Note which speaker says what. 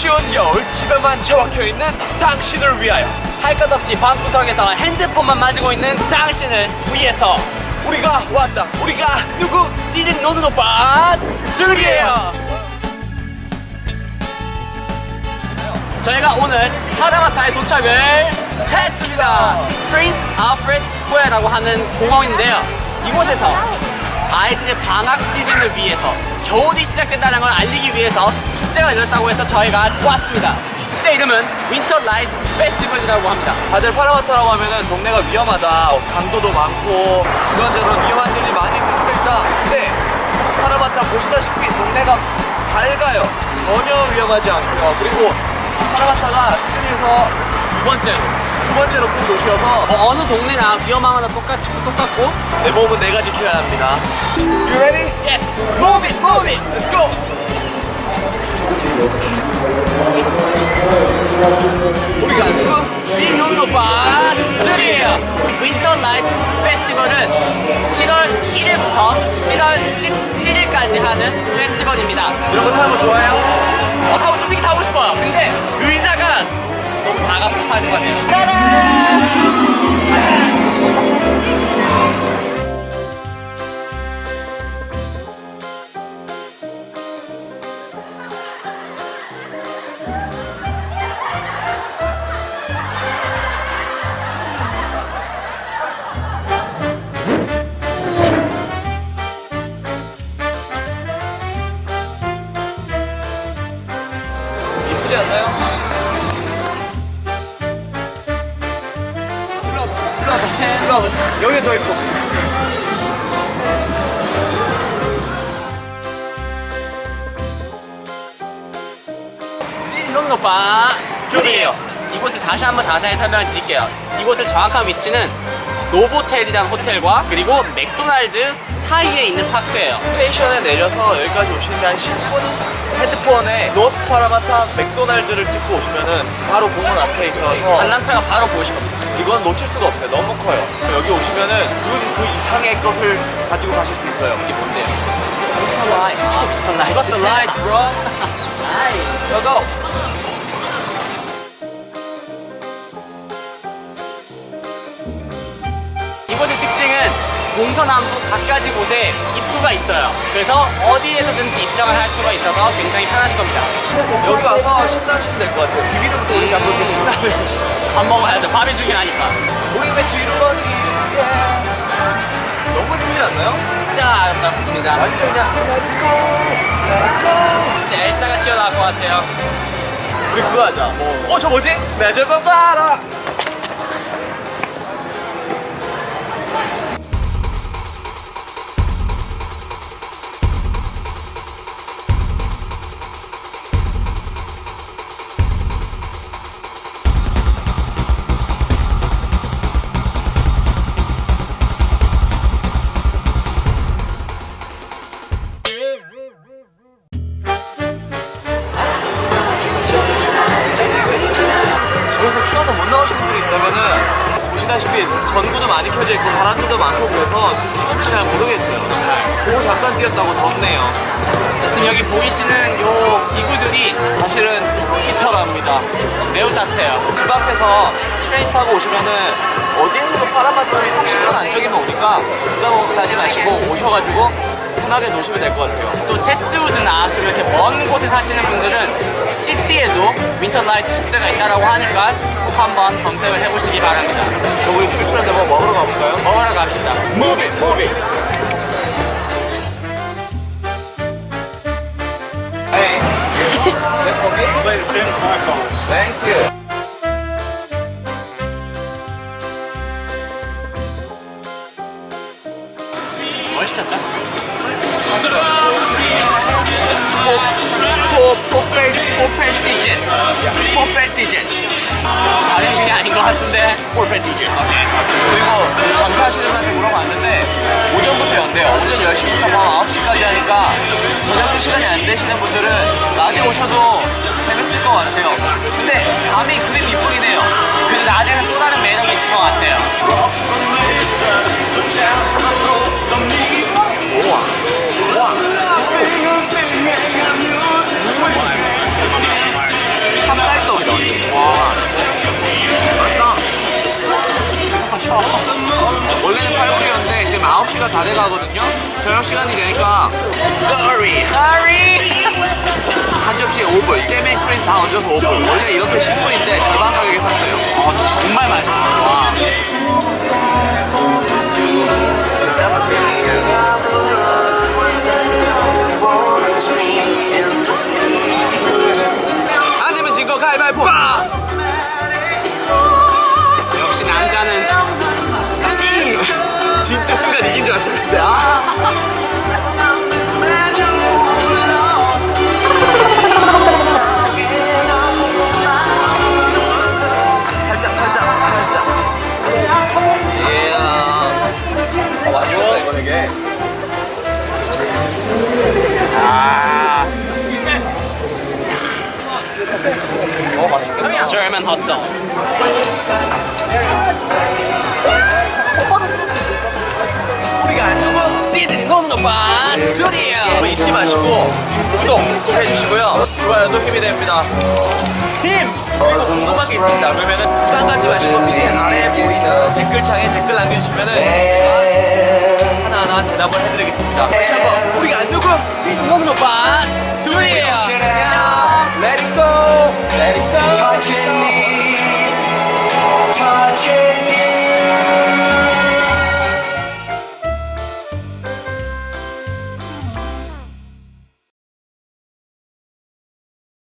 Speaker 1: 추운 겨울 집에만 처박혀 있는 당신을 위하여
Speaker 2: 할 것 없이 방구석에서 핸드폰만 맞고 있는 당신을 위해서
Speaker 1: 우리가 왔다. 우리가 누구?
Speaker 2: 시즌 노는 오빠 줄이에요. 저희가 오늘 하다마타에 도착을 했습니다. 프린스 아프레드 스퀘어라고 하는 공원인데요. 이곳에서 아이들의 방학 시즌을 위해서 겨울이 시작된다는 걸 알리기 위해서 축제가 열렸다고 해서 저희가 왔습니다. 축제 이름은 윈터 라이트 페스티벌이라고 합니다.
Speaker 1: 다들 파라마타라고 하면은 동네가 위험하다. 강도도 많고 이런저런 위험한 일이 많이 있을 수도 있다. 근데 파라마타 보시다시피 동네가 밝아요. 전혀 위험하지 않고요. 그리고 파라마타가 시드니에서
Speaker 2: 두 번째로
Speaker 1: 두 번째로 큰 도시여서
Speaker 2: 어, 어느 동네나 위험하거나 똑같, 똑같고
Speaker 1: 내 몸은 내가 지켜야 합니다. You ready?
Speaker 2: Yes! Move it! Move it!
Speaker 1: Let's go! 우리가 않나요? 일로 와봐. 여기 더 이뻐.
Speaker 2: 신혼 오빠
Speaker 1: 둘이에요.
Speaker 2: 이곳을 다시 한번 자세히 설명을 드릴게요 이곳을 정확한 위치는 노보텔이라는 호텔과 그리고 맥도날드 사이에 있는 파크예요
Speaker 1: 스테이션에 내려서 여기까지 오시는데 한 10분? 헤드폰에 노스파라마타 맥도날드를 찍고 오시면은 바로 공원 앞에 있어서
Speaker 2: 관람차가 바로 보이실 겁니다
Speaker 1: 이건 놓칠 수가 없어요. 너무 커요. 여기 오시면은 눈 그 이상의 것을 가지고 가실 수 있어요.
Speaker 2: 이게 뭔데요? 아, 미터 라이트.
Speaker 1: You got the lights, bro.
Speaker 2: 나이스.
Speaker 1: Go go.
Speaker 2: 동서남북 각가지 곳에 입구가 있어요. 그래서 어디에서든지 입장을 할 수가 있어서 굉장히 편하실 겁니다.
Speaker 1: 여기 와서 식사하시면 될 것 같아요. 비비드부터 이렇게 한번 이렇게 식사를.
Speaker 2: 밥 먹어야죠. 밥이 중요하니까.
Speaker 1: 우리 왜 뒤로 가니? 너무 예쁘지 않나요?
Speaker 2: 진짜 아름답습니다.
Speaker 1: 완전 그냥
Speaker 2: 진짜 엘사가 튀어나올 것 같아요.
Speaker 1: 우리 그거 하자. 뭐. 어, 저 뭐지? 봐라. 보시다시피 전구도 많이 켜져 있고 바람도 많고 그래서 추운지 잘 모르겠어요. 그거 잠깐 뛰었다고 덥네요.
Speaker 2: 지금 여기 보이시는 요 기구들이
Speaker 1: 사실은 히터랍니다.
Speaker 2: 매우 따뜻해요.
Speaker 1: 집 앞에서 트레인 타고 오시면은 어디에서도 파라마토이 30분 안쪽이면 오니까 부담 가지 마시고 오셔가지고 편하게 노시면 될 것 같아요.
Speaker 2: 또 체스우드나 좀 이렇게 먼 곳에 사시는 분들은 시티에 도 윈터라이트 축제가 있다고 하니까 꼭 한번 검색을 해보시기 바랍니다.
Speaker 1: 저 우리 출출한데 뭐 먹으러 가볼까요?
Speaker 2: 먹으러 갑시다.
Speaker 1: Hey. Thank you.
Speaker 2: 뭘 시켰죠?
Speaker 1: 포펠티제스. 포펠티제스.
Speaker 2: 다른 게 아닌 것 같은데.
Speaker 1: 포펠티제스. 그리고 장사하시는 분한테 물어봤는데 오전부터 연대요. 오전 10시부터 밤 9시까지 하니까 저녁 때 시간이 안 되시는 분들은 낮에 오셔도 재밌을 것 같아요. 근데 밤이 그림 이쁘긴 해요.
Speaker 2: 그래도 낮에는 또 다른 매력이 있을 것 같아요.
Speaker 1: 9시가 다 돼가거든요. 저녁 시간이 되니까
Speaker 2: 너리
Speaker 1: 한 접시에 5불, 잼앤 크림 다 얹어서 5불. 원래 이렇게 10불인데 절반 가격에 샀어요.
Speaker 2: 어, 정말 맛있어요. 와.
Speaker 1: 안 되면 진거 가위바위보. 빵!
Speaker 2: German hot dog.
Speaker 1: 우리가 안 누구?
Speaker 2: 시드니 노는 드디어
Speaker 1: 잊지 마시고 구독 해주시고요. 좋아요도 힘이 됩니다. 힘! 그리고 궁금한 게 있으시다 그러면은 부담 갖지 마시고 밑에 아래에 보이는 댓글창에 댓글 남겨주시면은 제가 하나하나 해드리겠습니다. 다시 한번 우리가 안 누구?
Speaker 2: 노는 오빠